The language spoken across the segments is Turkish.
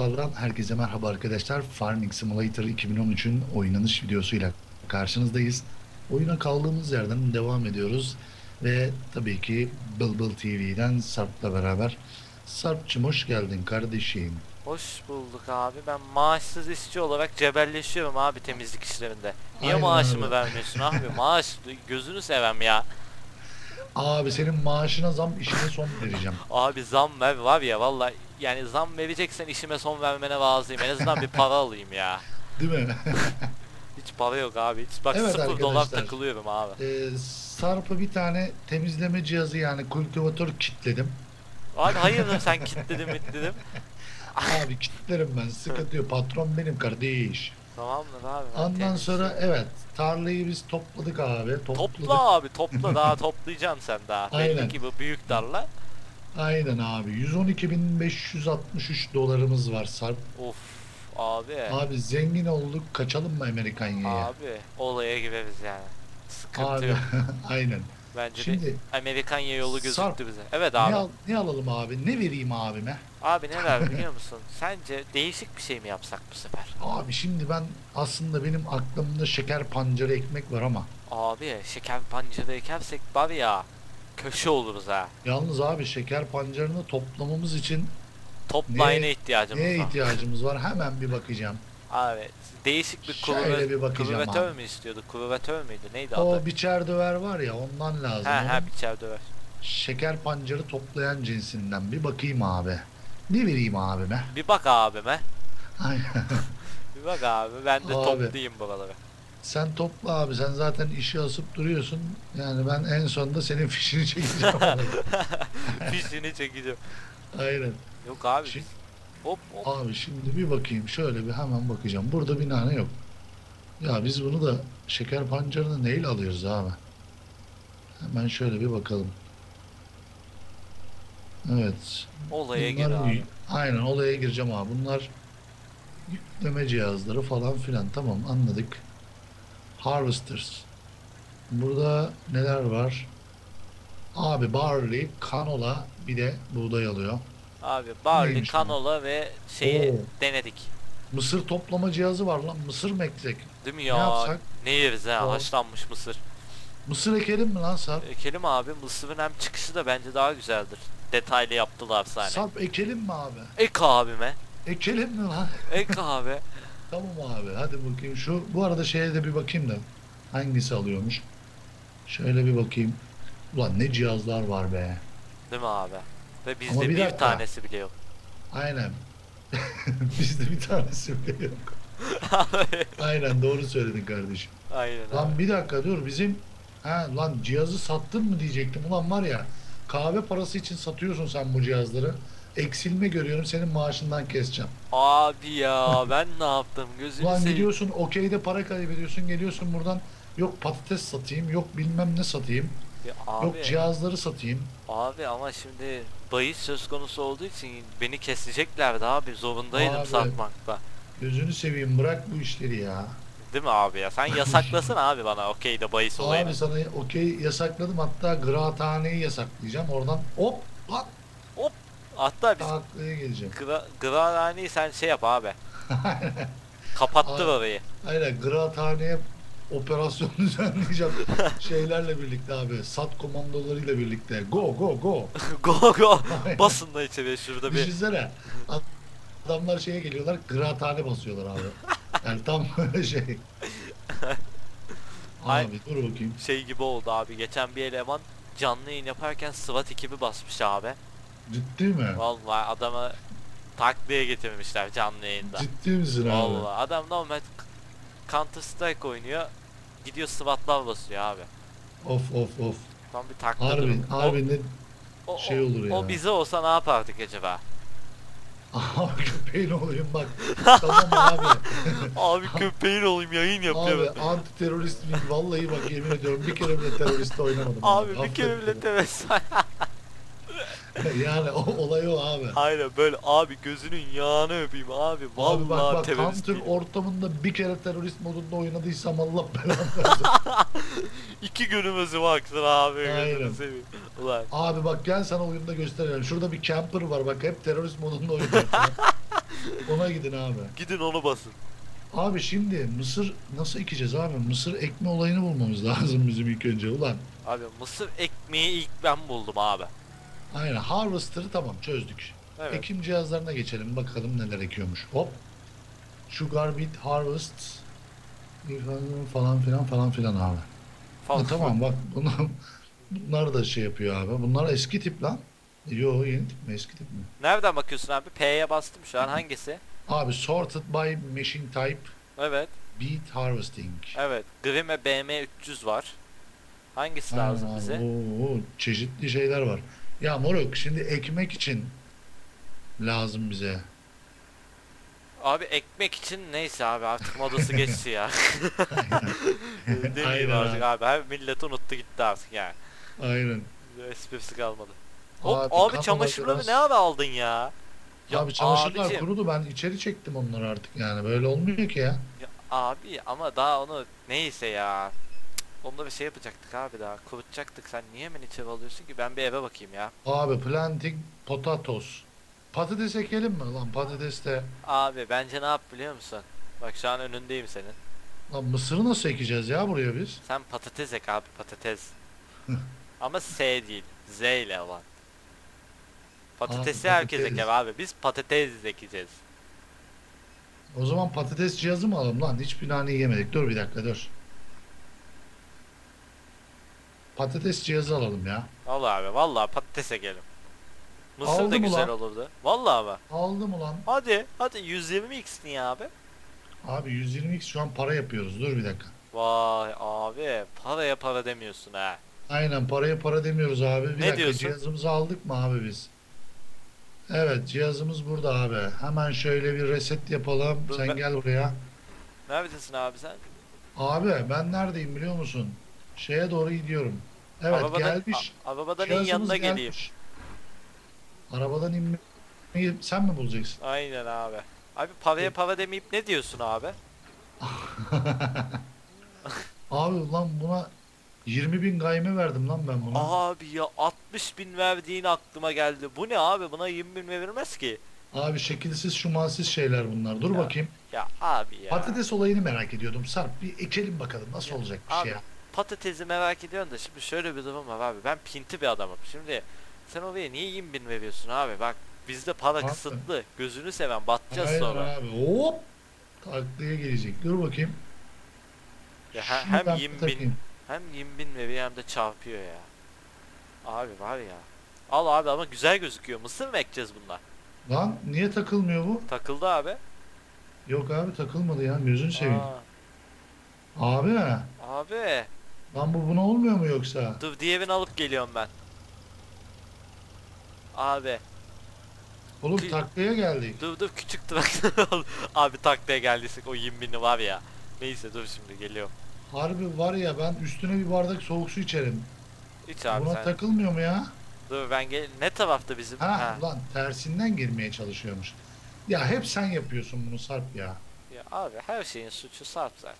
Sallan herkese merhaba arkadaşlar. Farming Simulator 2013'ün oynanış videosuyla karşınızdayız. Oyuna kaldığımız yerden devam ediyoruz. Ve tabii ki Bılbıl TV'den Sarp'la beraber. Sarp'cım hoş geldin kardeşim. Hoş bulduk abi. Ben maaşsız işçi olarak cebelleşiyorum abi temizlik işlerinde. Niye Aynen maaşımı öyle. vermiyorsun abi? Maaş gözünü sevem ya. Abi senin maaşına zam işine son vereceğim. Abi zam ver var ya valla yani zam vereceksen işime son vermene razıyım. En azından bir para alayım ya. Değil mi? Hiç para yok abi. Hiç bak Evet sıfır dolar takılıyorum abi. Ee, Sarp'a bir tane temizleme cihazı yani kultivatör kitledim. Abi hayırdır sen kilitledin mitledin. Abi kitlerim ben sıkıntı yok. Patron benim kardeş. Tamamdır abi. Ondan sonra evet tarlayı biz topladık abi. Topladık. Topla abi topla daha toplayacaksın sen daha. Aynen. Belli ki bu büyük darla. Aynen abi. 112.563 dolarımız var Sarp. Of abi. Abi zengin olduk. Kaçalım mı Amerikanya'ya? Abi olaya gireriz yani. Sıkıntı Abi. yok. Aynen. Bence Şimdi Amerikanya yolu Sarp, gözüktü bize. Evet ne, abi. al, ne alalım abi? Ne vereyim abime? Abi ne ver biliyor musun? Sence değişik bir şey mi yapsak bu sefer? Abi şimdi ben aslında benim aklımda şeker pancarı ekmek var ama Abi şeker pancarı ekersek var ya köşe oluruz ha. yalnız abi şeker pancarını toplamamız için Toplayına Neye- ihtiyacımız neye var. ihtiyacımız var? Hemen bir bakacağım. Abi değişik bir kuruvatör abi. mü istiyordu? Kuruvatör müydü? Neydi O adı? biçer döver var ya ondan lazım. Ha Onun biçer döver. Şeker pancarı toplayan cinsinden bir bakayım abi. Ne vereyim abime? Bir bak abime. Aynen. Bir bak abi ben de Abi. toplayayım buraları. Sen topla abi sen zaten işi asıp duruyorsun. Yani ben en sonunda senin fişini çekeceğim. Fişini çekeceğim. Aynen. Yok abi. Şi- biz- Hop hop. Abi şimdi bir bakayım şöyle bir hemen bakacağım. Burada bir nane yok. Ya biz bunu da şeker pancarını neyle alıyoruz abi? Hemen şöyle bir bakalım. Evet. Olaya gir Bunlar- abi. Aynen olaya gireceğim abi. Bunlar yükleme cihazları falan filan. Tamam anladık. Harvesters. Burada neler var? Abi barley, canola bir de buğday alıyor. Abi barley, Neymiş bu? kanola ve şeyi Oo. denedik. Mısır toplama cihazı var lan. Mısır mı eksek? Değil mi Ne ya? yapsak? Ne yeriz ha? Haşlanmış mısır. Mısır ekelim mi lan Sarp? Ekelim abi. Mısırın hem çıkışı da bence daha güzeldir. Detaylı yaptılar sahne. Sarp ekelim mi abi? Ek abime. Ekelim mi lan? Ek abi. Tamam abi hadi bakayım. Şu bu arada şeye de bir bakayım da. Hangisi alıyormuş? Şöyle bir bakayım. Ulan ne cihazlar var be. Değil mi abi? Ve Ama bizde bir bir, dakika. tanesi bile yok. Aynen. Bizde bir tanesi bile yok. Aynen doğru söyledin kardeşim. Aynen abi. Lan bir dakika dur bizim ha lan cihazı sattın mı diyecektim. Ulan var ya kahve parası için satıyorsun sen bu cihazları. Eksilme görüyorum senin maaşından keseceğim. Abi ya ben ne yaptım? Gözünü Ulan seveyim. gidiyorsun okeyde para kaybediyorsun geliyorsun buradan yok patates satayım yok bilmem ne satayım Ya abi, yok cihazları satayım. abi ama şimdi bahis söz konusu olduğu için beni keseceklerdi abi. Zorundaydım Abi. satmakta. Gözünü seveyim bırak bu işleri ya. Değil mi abi ya? Sen yasaklasın abi bana okey de bahis olayını. Abi sana okey yasakladım hatta gıraathaneyi yasaklayacağım oradan hop lan Hatta biz taklaya geleceğim. Gra Gırahaneyi sen şey yap abi. Kapattı Abi. orayı. Aynen gıraathaneye operasyon düzenleyeceğim şeylerle birlikte abi sat komandolarıyla birlikte go go go. go go. Aynen. Basın da içeriye şurada bir. Düşünsene adamlar şeye geliyorlar kıraathane basıyorlar abi. Yani tam böyle şey. Ay- Abi dur bakayım. şey gibi oldu abi. Geçen bir eleman canlı yayın yaparken SWAT ekibi basmış abi. Ciddi mi? Vallahi adamı takliye getirmişler canlı yayında. Ciddi misin abi? Vallahi adam normal Counter Strike oynuyor. Gidiyor SWAT'lar basıyor abi. Of of of. Tam bir takla Harbi, durum. harbi ne o, o, şey olur ya. O bize olsa ne yapardık acaba? Abi köpeğin olayım bak. tamam abi. abi köpeğin olayım yayın yapıyorum. Abi anti terörist miyim? Vallahi bak yemin ediyorum bir kere bile terörist oynamadım. Abi bir Affet kere bile beni. yani o olay o abi. Aynen böyle abi gözünün yağını öpeyim abi. Vallahi Abi bak bak terörist ortamında bir kere terörist modunda oynadıysam Allah belanı versin. İki günümüzü baksın abi Aynen. Ulan Abi bak gel sana oyunda göstereceğim. Şurada bir camper var bak hep terörist modunda oynuyor. Mısır'a gidin abi. Gidin onu basın. Abi şimdi mısır nasıl ekeceğiz abi? Mısır ekme olayını bulmamız lazım bizim ilk önce ulan. Abi mısır ekmeği ilk ben buldum abi. Aynen harvester'ı tamam çözdük. Evet. Ekim cihazlarına geçelim bakalım neler ekiyormuş. Hop. Sugar beet harvest falan filan falan filan abi. Falan. Ha, tamam bak bunu, bunlar da şey yapıyor abi. Bunlar eski tip lan. Yo yeni tip mi eski tip mi? Nereden bakıyorsun abi? P'ye bastım şu an hangisi? Abi sorted by machine type Evet. beet harvesting. Evet. Grime BM 300 var. Hangisi Aynen lazım abi. bize? Oo, çeşitli şeyler var. Ya moruk şimdi ekmek için lazım bize. Abi ekmek için neyse abi artık modası geçti ya. Demeyeyim Aynen artık abi. Her millet unuttu gitti artık yani. Aynen. Esprisi kalmadı. Hop Abi, abi, çamaşırları biraz- ne abi aldın ya? Ya abi çamaşırlar abicim, kurudu ben içeri çektim onları artık yani böyle olmuyor ki ya. ya abi ama daha onu neyse ya. Onda bir şey yapacaktık abi daha. Kurutacaktık. Sen niye hemen içeri alıyorsun ki? Ben bir eve bakayım ya. Abi planting potatoes. Patates ekelim mi lan patates de. Abi bence ne yap biliyor musun? Bak şu an önündeyim senin. Lan mısırı nasıl ekeceğiz ya buraya biz? Sen patates ek abi patates. Ama S değil. Z ile olan. Patatesi Aa, herkes patates. eker abi. Biz patates ekeceğiz. O zaman patates cihazı mı alalım lan? Hiçbir nane yemedik. Dur bir dakika dur. Patates cihazı alalım ya. Vallahi abi vallahi patates ekelim. Mısır da Aldım güzel ulan. olurdu. Vallahi abi. Aldım ulan. Hadi hadi 120 x niye abi? Abi 120x şu an para yapıyoruz. Dur bir dakika. Vay abi paraya para demiyorsun ha. Aynen paraya para demiyoruz abi. Bir Ne dakika diyorsun? cihazımızı aldık mı abi biz? Evet cihazımız burada abi. Hemen şöyle bir reset yapalım. Dur, Sen ben- gel buraya. Neredesin abi sen? Abi ben neredeyim biliyor musun? Şeye doğru gidiyorum. Evet Arabadan, gelmiş. a- arabadan in yanına gelmiş. geleyim. Arabadan inmeyi sen mi bulacaksın? Aynen abi. Abi paraya para demeyip ne diyorsun abi? Abi ulan buna 20 bin gayme verdim lan ben buna. Abi ya 60 bin verdiğin aklıma geldi. Bu ne abi buna 20 bin verilmez ki. Abi şekilsiz şumansız şeyler bunlar. Dur Ya. bakayım. Ya abi ya. Patates olayını merak ediyordum. Sarp bir ekelim bakalım nasıl Ya, olacakmış abi, ya. Patatesi merak ediyorsun da şimdi şöyle bir durum var abi. Ben pinti bir adamım. Şimdi sen oraya niye 20 bin veriyorsun abi? Bak bizde para Abi. kısıtlı. Gözünü seven batacağız Aynen sonra. abi. Hop. Taklaya gelecek. Dur bakayım. Ya he- Şunu hem ben 20 bin takayım. hem 20 bin veriyor hem de çarpıyor ya. Abi var ya. Al abi ama güzel gözüküyor. Mısır mı ekeceğiz bunlar? Lan niye takılmıyor bu? Takıldı abi. Yok abi takılmadı ya gözünü seveyim. Aa, Abi abi lan bu buna olmuyor mu yoksa? dur diğerini alıp geliyorum ben. Abi Oğlum Ki- taklaya geldik. dur dur küçük traktör. Abi taklaya geldiysek o 20 bini var ya. Neyse dur şimdi geliyorum. Harbi var ya ben üstüne bir bardak soğuk su içerim. Hiç abi Buna sen. takılmıyor mu ya? Dur ben gel. Ne tarafta bizim? Ha, Ha. ulan tersinden girmeye çalışıyormuş. Ya hep sen yapıyorsun bunu Sarp ya. Ya abi her şeyin suçu Sarp zaten.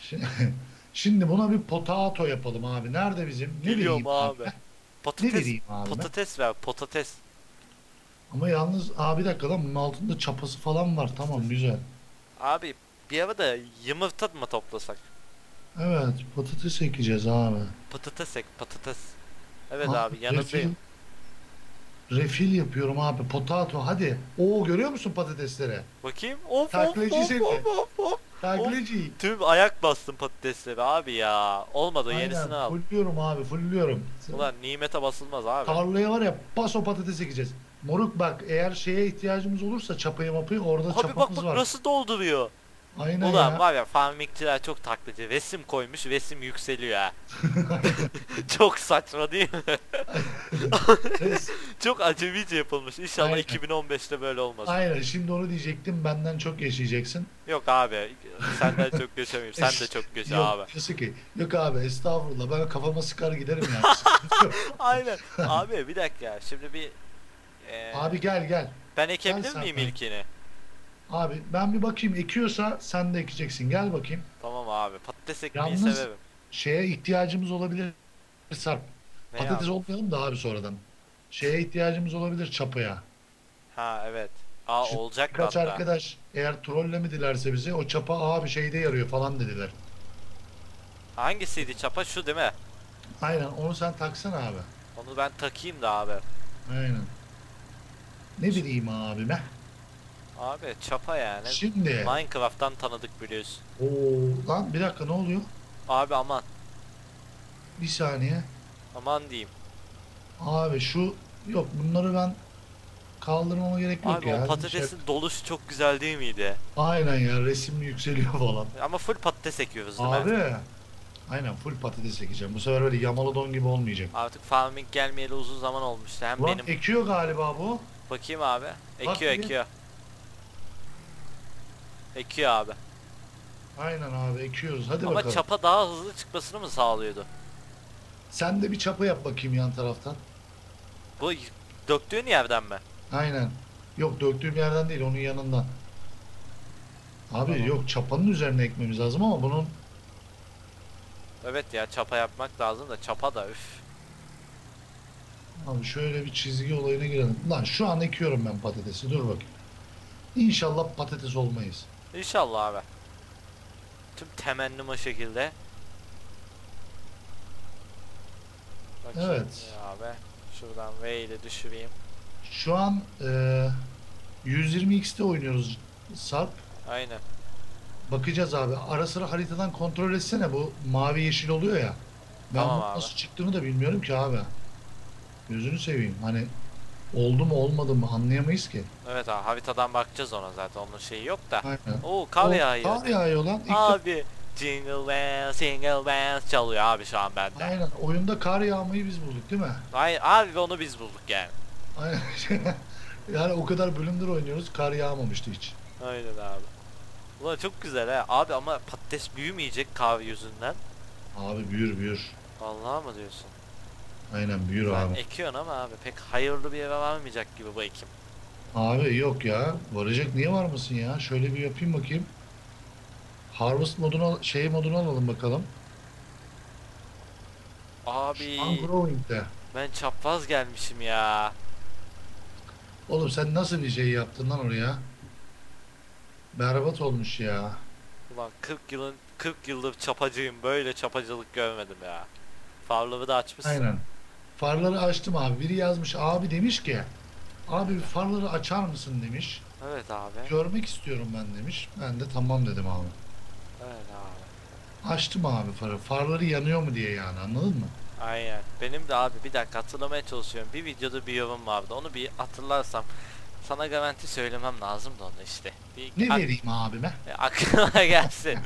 Şimdi, şimdi buna bir potato yapalım abi. Nerede bizim? Ne Geliyorum vereyim abi. Ne Patates. vereyim abi? Patates ver patates. Ama yalnız abi bir dakika lan bunun altında çapası falan var. Tamam güzel. Abi bir ara da yumurta mı toplasak? Evet patates ekeceğiz abi. Patates ek patates. Evet Ha, abi yanındayım. Refil, refil yapıyorum abi. Potato hadi. Oo görüyor musun patatesleri? Bakayım. Of of Taklacı of seni. of of of. Takleci. Tüm ayak bastım patateslere abi ya. Olmadı yenisini al. Fulluyorum abi fulluyorum. Ulan nimete basılmaz abi. Tarlaya var ya paso patates ekeceğiz. Moruk bak eğer şeye ihtiyacımız olursa çapayı mapayı orada Abi bak çapamız bak var. nasıl dolduruyor. Aynen Ulan ya. var ya farmingçiler çok taklacı. Resim koymuş resim yükseliyor ha. çok saçma değil mi? Çok acemice yapılmış. İnşallah Aynen. 2015'te böyle olmaz. Aynen şimdi onu diyecektim benden çok yaşayacaksın. Yok abi senden çok yaşamayayım. Sen de çok yaşa Yok, abi. diyorsun ki yok abi estağfurullah ben kafama sıkar giderim ya. Aynen. Abi bir dakika şimdi bir eee, abi gel gel. ben ekebilir sen miyim ilkini? Abi ben bir bakayım ekiyorsa sen de ekeceksin. Gel bakayım. Tamam abi. Patates ekmeği Yalnız- severim. Şeye ihtiyacımız olabilir Sarp. Ne Patates abi? olmayalım da abi sonradan. Şeye ihtiyacımız olabilir çapaya. Ha evet. Aa Şu olacak Birkaç hatta. arkadaş eğer trollemedilerse bizi o çapa abi şeyde yarıyor falan dediler. Hangisiydi çapa şu değil mi? Aynen onu sen taksana abi. Onu ben takayım da abi. Aynen. Ne bileyim abi be. Abi çapa yani. Şimdi. Minecraft'tan tanıdık biliyorsun. Oo, lan bir dakika ne oluyor? Abi aman. Bir saniye. Aman diyeyim. Abi şu yok bunları ben kaldırmama gerek yok Abi ya. o patatesin doluşu çok güzel değil miydi? Aynen ya resim yükseliyor falan. Ama full patates ekiyoruz değil mi? Abi. Aynen full patates ekeceğim. Bu sefer öyle yamalı don gibi olmayacak. Artık farming gelmeyeli uzun zaman olmuştu. Hem Ulan benim ekiyor galiba bu. bakayım abi. Bak Ekiyor bir. Ekiyor. Abi. Aynen abi ekiyoruz. Hadi Ama bakalım. çapa daha hızlı çıkmasını mı sağlıyordu? Sen de bir çapa yap bakayım yan taraftan. Bu döktüğün yerden mi? Aynen. Yok döktüğüm yerden değil onun yanından. Abi Tamam. yok çapanın üzerine ekmemiz lazım ama bunun Evet ya çapa yapmak lazım da çapa da üf. abi şöyle bir çizgi olayına girelim. Lan şu an ekiyorum ben patatesi. Dur bakayım. İnşallah patates olmayız. İnşallah abi. Tüm temennim o şekilde. Bakayım Evet. abi. Şuradan V ile düşüreyim. Şu an e, 120x'te oynuyoruz Sarp. Aynen. Bakacağız abi. Ara sıra haritadan kontrol etsene bu mavi yeşil oluyor ya. Ben Tamam abi. nasıl çıktığını da bilmiyorum ki abi. Gözünü seveyim. Hani oldu mu olmadı mı anlayamayız ki. Evet abi haritadan bakacağız ona zaten onun şeyi yok da. Aynen. Oo kar yağıyor. Kar yağıyor lan. İlk Abi Jingle bells, jingle bells çalıyor abi şu an bende. Aynen. Oyunda kar yağmayı biz bulduk değil mi? Ay, abi onu biz bulduk yani. Aynen. yani o kadar bölümdür oynuyoruz. Kar yağmamıştı hiç. Aynen abi. Ulan çok güzel ha. Abi ama patates büyümeyecek kahve yüzünden. Abi büyür büyür. Vallahi mı diyorsun? Aynen büyür Ben abi. ekiyorsun ama abi pek hayırlı bir yere varmayacak gibi bu ekim. Abi yok ya. Varacak niye var mısın ya? Şöyle bir yapayım bakayım. Harvest moduna şey modunu alalım bakalım. Abi Şu an growing'de. ben çapraz gelmişim ya. Oğlum sen nasıl bir şey yaptın lan oraya? Berbat olmuş ya. Ulan 40 yılın 40 yıldır çapacıyım. Böyle çapacılık görmedim ya. Farları da açmışsın. Aynen. Farları açtım abi. Biri yazmış abi demiş ki abi farları açar mısın demiş. Evet abi. Görmek istiyorum ben demiş. Ben de tamam dedim abi. Evet abi. Açtım abi farı. Farları yanıyor mu diye yani anladın mı? Aynen. Benim de abi bir dakika hatırlamaya çalışıyorum. Bir videoda bir yorum vardı. Onu bir hatırlarsam sana garanti söylemem lazım da onu işte. Bir Ne vereyim abime? aklıma gelsin.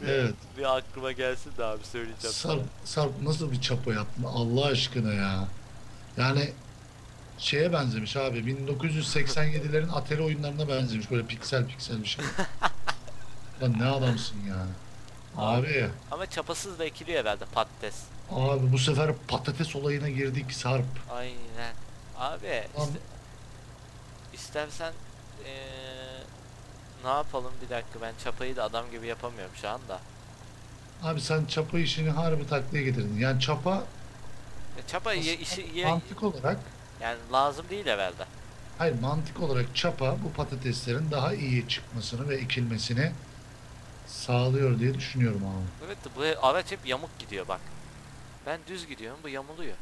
Bir- Evet. Bir aklıma gelsin de abi söyleyeceğim. Sarp, Sarp nasıl bir çapa yaptın Allah aşkına ya. Yani şeye benzemiş abi 1987'lerin Atari oyunlarına benzemiş böyle piksel piksel bir şey. Lan ne adamsın ya. Abi, Ama çapasız da ekiliyor herhalde patates. abi bu sefer patates olayına girdik Sarp. Aynen. Abi Lan- iste- istersen eee, ne yapalım bir dakika ben çapayı da adam gibi yapamıyorum şu anda. Abi sen çapa işini harbi taklaya getirdin. Yani çapa Ya çapa ye, işi ye- mantık olarak yani lazım değil herhalde. hayır mantık olarak çapa bu patateslerin daha iyi çıkmasını ve ekilmesini sağlıyor diye düşünüyorum abi. Evet de bu araç hep yamuk gidiyor bak. Ben düz gidiyorum bu yamuluyor.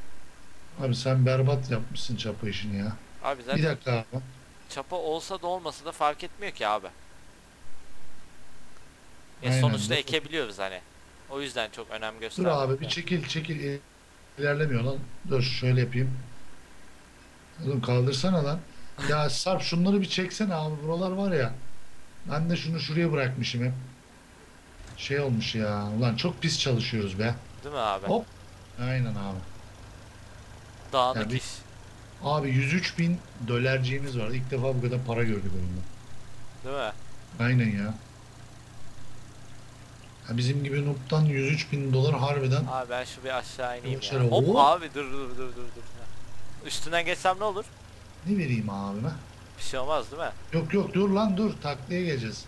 Abi sen berbat yapmışsın çapa işini ya. Abi Bir zaten dakika abi. çapa olsa da olmasa da fark etmiyor ki abi. E Aynen, sonuçta ekebiliyoruz hani. O yüzden çok önem Dur abi bir çekil çekil ilerlemiyor lan. Dur şöyle yapayım. Oğlum kaldırsana lan. Ya Sarp şunları bir çeksene abi buralar var ya. Ben de şunu şuraya bırakmışım hep. Şey olmuş ya. Ulan çok pis çalışıyoruz be. Değil mi abi? Hop. Aynen abi. Dağınık Ya bir- iş. Abi 103 bin dolarciğimiz var. İlk defa bu kadar para gördük oyunda. Değil mi? Aynen ya. Ya bizim gibi noob'dan 103 bin dolar harbiden Abi ben şu bir aşağı ineyim ya. Hop abi dur dur dur dur dur. Üstünden geçsem ne olur? ne vereyim abime? Bir şey olmaz değil mi? Yok yok dur lan dur taklaya geleceğiz.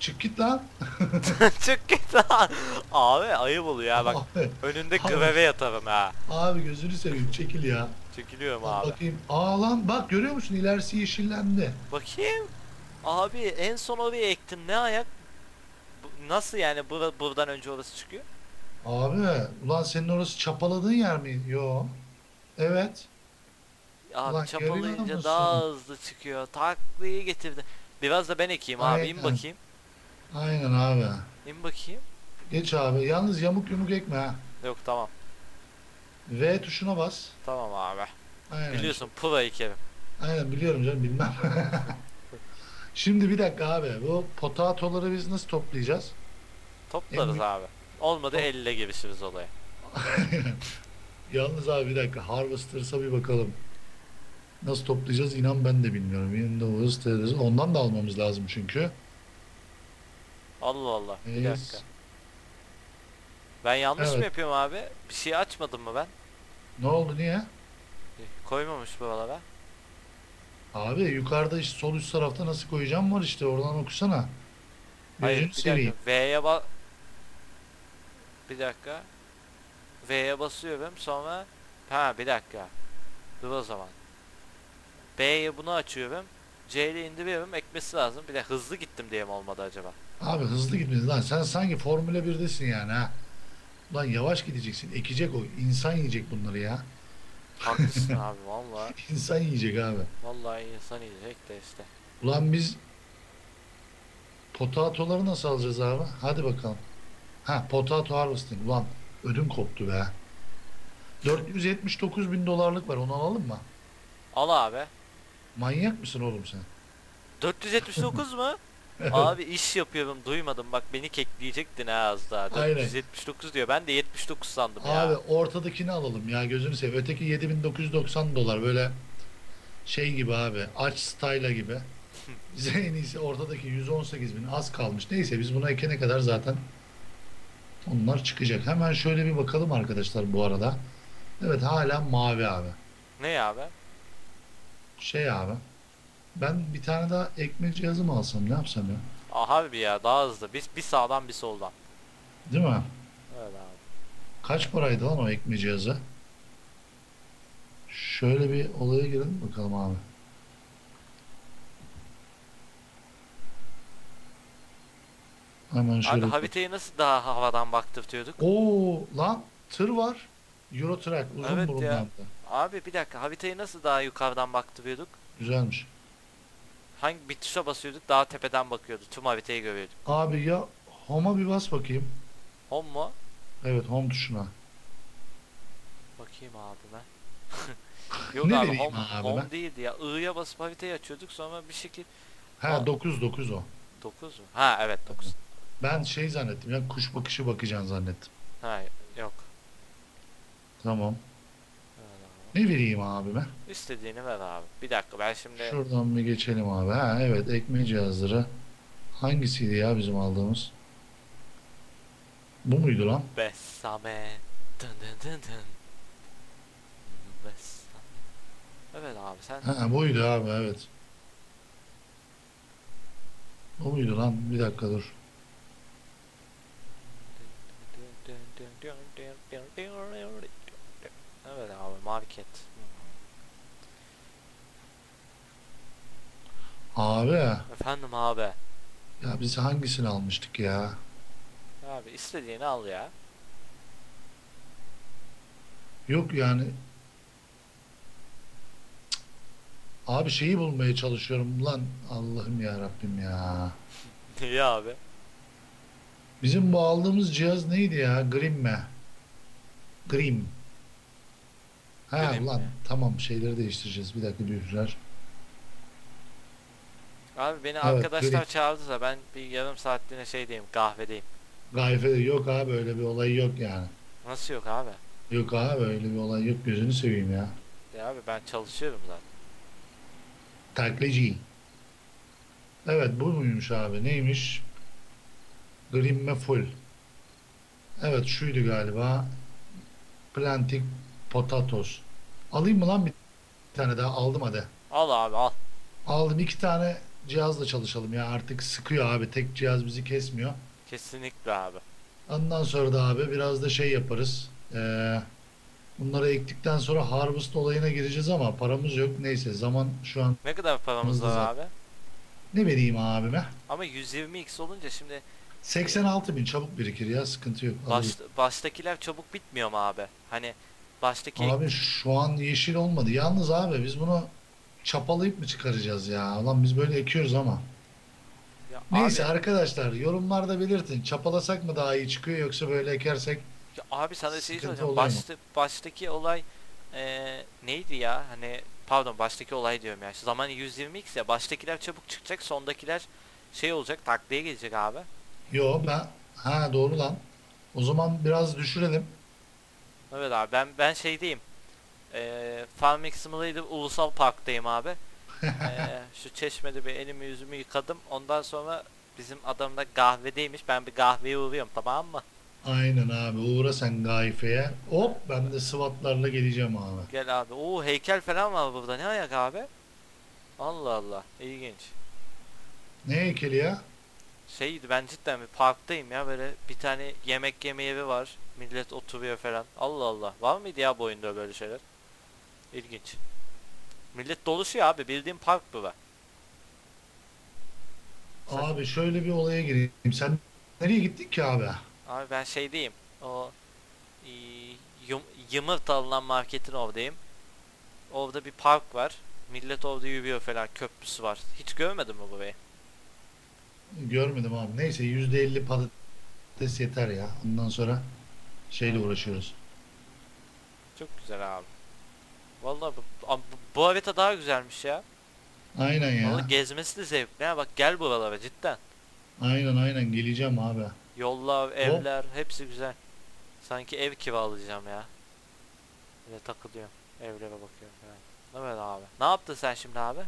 Çık git lan. Çık git lan. Abi ayıp oluyor ya bak. Abi, Önünde Abi. greve yatarım ha. abi gözünü seveyim çekil ya. Çekiliyorum Lan abi. Bakayım. Aa lan bak görüyor musun ilerisi yeşillendi. Bakayım. Abi en son oraya ektim. Ne ayak? Nasıl yani bura- buradan önce orası çıkıyor? Abi ulan senin orası çapaladığın yer mi? Yo. Evet. Abi Ulan çapalayınca daha hızlı çıkıyor. Taklıyı getirdi. Biraz da ben ekeyim abi. İn bakayım. Aynen abi. İn bakayım. Geç abi. Yalnız yamuk yumuk ekme ha. Yok tamam. V tuşuna bas. Tamam abi. Aynen. Biliyorsun pro ekerim. Aynen biliyorum canım bilmem. Şimdi bir dakika abi. Bu potatoları biz nasıl toplayacağız? Toplarız En- abi. Olmadı Top- elle girişiriz olaya. Yalnız abi bir dakika. Harvester'sa bir bakalım. Nasıl toplayacağız inan ben de bilmiyorum. Windows. Ondan da almamız lazım çünkü. Allah Allah. Bir Yes. dakika. Ben yanlış mı Evet. yapıyorum abi? Bir şey açmadım mı ben? Ne oldu niye? Koymamış buralara. Abi yukarıda işte sol üst tarafta nasıl koyacağım var işte oradan okusana. Hayır Gözünü bir seveyim. dakika. V'ye bas... Bir dakika. V'ye basıyorum sonra... Ha bir dakika. Dur o zaman. B'ye bunu açıyorum. C ile indiriyorum. Ekmesi lazım. Bir de hızlı gittim diye mi olmadı acaba? Abi hızlı gitmeyiz lan. Sen sanki Formula 1'desin yani ha. Ulan yavaş gideceksin. Ekecek o. İnsan yiyecek bunları ya. Haklısın abi vallahi. İnsan yiyecek abi. Vallahi insan yiyecek de işte. Ulan biz potatoları nasıl alacağız abi? Hadi bakalım. Ha potato harvesting. Ulan ödüm koptu be. 479 bin dolarlık var onu alalım mı? Al abi. Manyak mısın oğlum sen? 479 mu? Abi iş yapıyorum duymadım bak beni kekleyecektin ha az daha. Aynen. 479 diyor ben de 79 sandım ya. Abi ortadakini alalım ya gözünü seveyim. Öteki 7990 dolar böyle şey gibi abi. Aç style'a gibi. Bize en iyisi ortadaki 118 bin az kalmış. Neyse biz buna ekene kadar zaten onlar çıkacak. Hemen şöyle bir bakalım arkadaşlar bu arada. Evet hala mavi abi. Ne abi? Şey abi. Ben bir tane daha ekme cihazı mı alsam ne yapsam ya? Aha abi ya daha hızlı. Biz bir sağdan bir soldan. Değil mi? Evet abi. Kaç paraydı lan o ekme cihazı? Şöyle bir olaya girelim bakalım abi. Hemen şöyle. Abi Habita'yı nasıl daha havadan baktırtıyorduk? Oo lan tır var. Euro Truck uzun Evet burunlu ya. Abi bir dakika Habita'yı nasıl daha yukarıdan baktırıyorduk? Güzelmiş. Hangi bir tuşa basıyorduk daha tepeden bakıyordu. Tüm Habita'yı görüyorduk. Abi ya home'a bir bas bakayım. Home mu? Evet home tuşuna. Bakayım abi ben. Yok Ne abi home, abi home ben? değildi ya. I'ya basıp Habita'yı açıyorduk sonra bir şekil Ha Aa. 9 9 o. 9 mu? Ha evet 9. Ben şey zannettim ya kuş bakışı bakacaksın zannettim. Ha yok. Tamam. Ne vereyim abi ben? İstediğini ver abi. Bir dakika ben şimdi Şuradan bir geçelim abi. Ha evet ekme cihazları. Hangisiydi ya bizim aldığımız? Bu muydu lan? Bessame. Dın dın dın dın. Bessame. Evet abi sen Ha buydu abi evet. Bu muydu lan? Bir dakika dur. Evet abi market. Abi Efendim abi. ya biz hangisini almıştık ya? Abi istediğini al ya. Yok yani. Cık. Abi şeyi bulmaya çalışıyorum lan. Allah'ım ya Rabbim ya. Niye abi? Bizim bu aldığımız cihaz neydi ya? Grim mi? Grim. Ha Grim ulan mi? tamam şeyleri değiştireceğiz. Bir dakika büyükler. Abi beni Evet, arkadaşlar gelin. çağırdı da ben bir yarım saatliğine şeydeyim kahvedeyim. Gayfe yok abi öyle bir olay yok yani. Nasıl yok abi? Yok abi öyle bir olay yok gözünü seveyim ya. Ya abi ben çalışıyorum zaten. Taklacı. Evet bu muymuş abi neymiş? Grimme full. Evet şuydu galiba. Planting potatoes. Alayım mı lan bir tane daha aldım hadi. Al abi al. Aldım iki tane cihazla çalışalım ya artık sıkıyor abi tek cihaz bizi kesmiyor. Kesinlikle abi. Ondan sonra da abi biraz da şey yaparız. Ee, Bunları ektikten sonra harvest olayına gireceğiz ama paramız yok. Neyse zaman şu an Ne kadar paramız var zaten. abi? ne vereyim abime? Ama 120x olunca şimdi 86 bin çabuk birikir ya sıkıntı yok. baş, baştakiler çabuk bitmiyor mu abi? Hani baştaki Abi şu an yeşil olmadı. Yalnız abi biz bunu çapalayıp mı çıkaracağız ya? Ulan biz böyle ekiyoruz ama. Ya Neyse abi, arkadaşlar yorumlarda belirtin. Çapalasak mı daha iyi çıkıyor yoksa böyle ekersek ya abi sana şey soracağım. Başta, baştaki olay eee, neydi ya? Hani pardon baştaki olay diyorum ya. Zaman 120x ya. Baştakiler çabuk çıkacak. Sondakiler şey olacak. Taklaya gelecek abi. Yo ben ha doğru lan. O zaman biraz düşürelim. Evet abi ben ben şeydeyim. Eee Farming Simulator Ulusal Park'tayım abi. Eee, şu çeşmede bir elimi yüzümü yıkadım. Ondan sonra bizim adam da kahvedeymiş. Ben bir kahveye uğruyorum tamam mı? Aynen abi uğra sen gaifeye. Hop ben de sıvatlarla geleceğim abi. Gel abi. Oo heykel falan var burada. Ne ayak abi? Allah Allah. İlginç. Ne heykeli ya? Şeydi ben cidden bir parktayım ya böyle bir tane yemek yeme evi var. Millet oturuyor falan. Allah Allah. Var mıydı ya bu oyunda böyle şeyler? İlginç. Millet doluşuyor abi. Bildiğin park bu be. Sen- Abi şöyle bir olaya gireyim. Sen nereye gittin ki abi? Abi ben şeydeyim. O yum, yumurta alınan marketin oradayım. Orada bir park var. Millet orada yürüyor falan. Köprüsü var. Hiç görmedin mi burayı? Görmedim abi. Neyse %50 patates yeter ya. Ondan sonra şeyle uğraşıyoruz. Çok güzel abi. Vallahi bu, abi bu, bu harita daha güzelmiş ya. Aynen ya. Vallahi gezmesi de zevkli ha. Bak gel buralara cidden. Aynen aynen geleceğim abi. Yollar, evler hepsi güzel. Sanki ev kiralayacağım ya. Böyle takılıyorum. Evlere bakıyorum falan. Evet abi. Ne yaptın sen şimdi abi?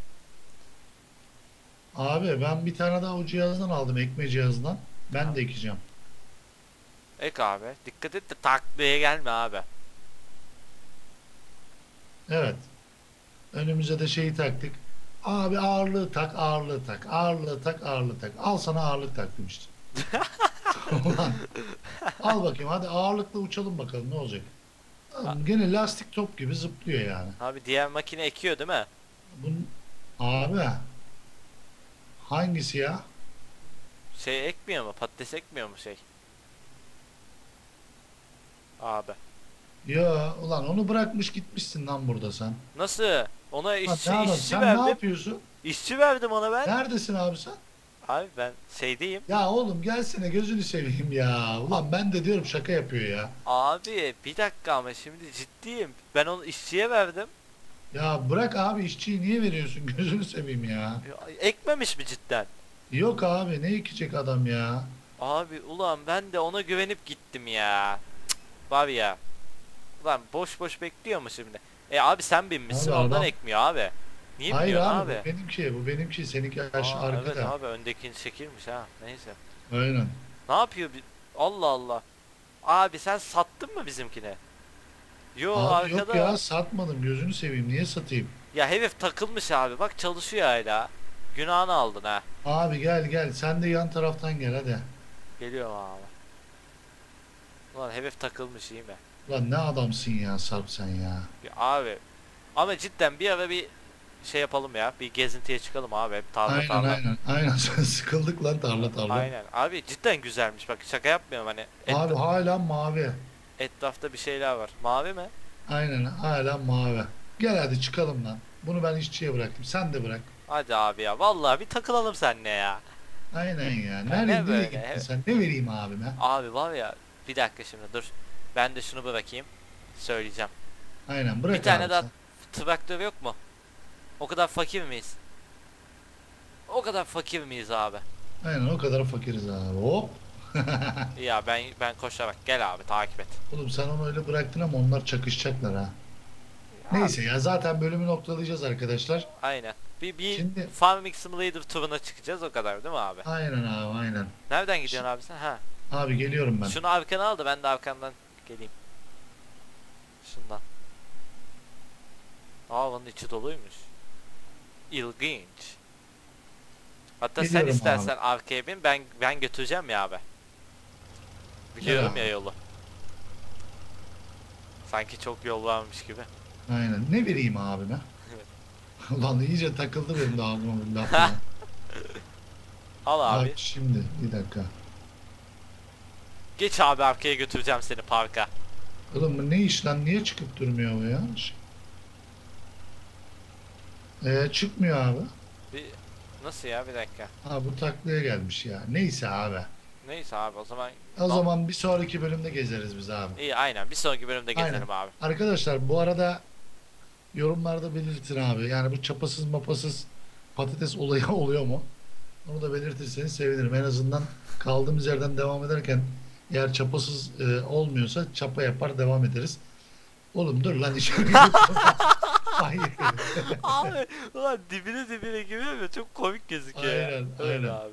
Abi ben bir tane daha o cihazdan aldım. Ekme cihazından. Ben Tamam. de ekeceğim. Ek abi. Dikkat et de taklaya gelme abi. Evet. Önümüze de şeyi taktık. Abi ağırlığı tak, ağırlığı tak, ağırlığı tak, ağırlığı tak. Al sana ağırlık taktım işte. Ulan, Al bakayım hadi ağırlıkla uçalım bakalım ne olacak. Oğlum, Gene lastik top gibi zıplıyor yani. Abi diğer makine ekiyor değil mi? Bunun, abi hangisi ya? Şey ekmiyor mu? Patates ekmiyor mu şey? Abi. Ya ulan onu bırakmış gitmişsin lan burada sen. Nasıl? Ona işçi, ne yapalım, işçi sen ne verdim. yapıyorsun? İşçi verdim ona ben. Neredesin abi sen? Abi ben şeydeyim. Ya oğlum gelsene gözünü seveyim ya. Ulan ben de diyorum şaka yapıyor ya. Abi bir dakika ama şimdi ciddiyim. Ben onu işçiye verdim. Ya bırak abi işçiyi niye veriyorsun gözünü seveyim ya. Ekmemiş mi cidden? Yok abi ne ekecek adam ya. Abi ulan ben de ona güvenip gittim ya. Cık, Var ya. Ulan boş boş bekliyor mu şimdi? E abi sen binmişsin Abi ondan adam- ekmiyor abi. Niye Hayır abi, abi? bu benimki bu benimki seninki aş Aa, arkada. evet abi öndekini çekilmiş ha. Neyse. Aynen. Ne yapıyor? Allah Allah. Abi sen sattın mı bizimkine? Yo Abi arkada. yok ya satmadım gözünü seveyim niye satayım? Ya herif takılmış abi. Bak çalışıyor hala. Günahını aldın ha. Abi gel gel sen de yan taraftan gel hadi. Geliyorum abi. Ulan herif takılmış iyi mi? Lan ne adamsın ya Sarp sen ya. Ya abi. Ama cidden bir ara bir şey yapalım ya. Bir gezintiye çıkalım abi. Hep tarla Aynen tarla. aynen. Aynen sıkıldık lan tarla tarla. Aynen. Abi cidden güzelmiş. Bak şaka yapmıyorum hani. Et- Abi hala mavi. Etrafta bir şeyler var. Mavi mi? Aynen hala mavi. Gel hadi çıkalım lan. Bunu ben işçiye bıraktım. Sen de bırak. Hadi abi ya. Vallahi bir takılalım seninle ya. Aynen ya. ne Nereye, nereye böyle? gittin Evet. sen? Ne vereyim abime? Abi var ya. Bir dakika şimdi dur. Ben de şunu bırakayım. Söyleyeceğim. Aynen bırak Bir tane abi daha sen. traktör yok mu? O kadar fakir miyiz? O kadar fakir miyiz abi? Aynen o kadar fakiriz abi. Hop. ya ben ben koşarak gel abi takip et. Oğlum sen onu öyle bıraktın ama onlar çakışacaklar ha. Neyse ya zaten bölümü noktalayacağız arkadaşlar. Aynen. Bir, bir Şimdi- Farming Simulator turuna çıkacağız o kadar değil mi abi? Aynen abi aynen. Nereden gidiyorsun abi sen? Ha. Abi geliyorum ben. Şunu arkana al da ben de arkandan geleyim. Şundan. Aa bunun içi doluymuş. İlginç. Hatta sen Geliyorum istersen arkaya bin ben ben götüreceğim ya abi. Biliyorum abi. ya yolu. Sanki çok yol varmış gibi. Aynen. Ne vereyim abime? Ulan iyice takıldı benim de abime bu laf ya. Al abi. Bak şimdi bir dakika. Geç abi arkaya götüreceğim seni parka. Oğlum bu ne iş lan? Niye çıkıp durmuyor bu ya? Ee, çıkmıyor abi. Bir... Nasıl ya bir dakika. Ha bu taklaya gelmiş ya. Neyse abi. Neyse abi o zaman. O zaman bir sonraki bölümde gezeriz biz abi. İyi aynen bir sonraki bölümde Aynen. gezelim abi. Arkadaşlar bu arada yorumlarda belirtin abi. Yani bu çapasız mapasız patates olayı oluyor mu? Onu da belirtirseniz sevinirim. En azından kaldığımız yerden devam ederken eğer çapasız e, olmuyorsa çapa yapar devam ederiz. Oğlum dur lan işe Hayır. abi ulan dibine dibine giriyor ya çok komik gözüküyor ya. Aynen, Öyle aynen. abi.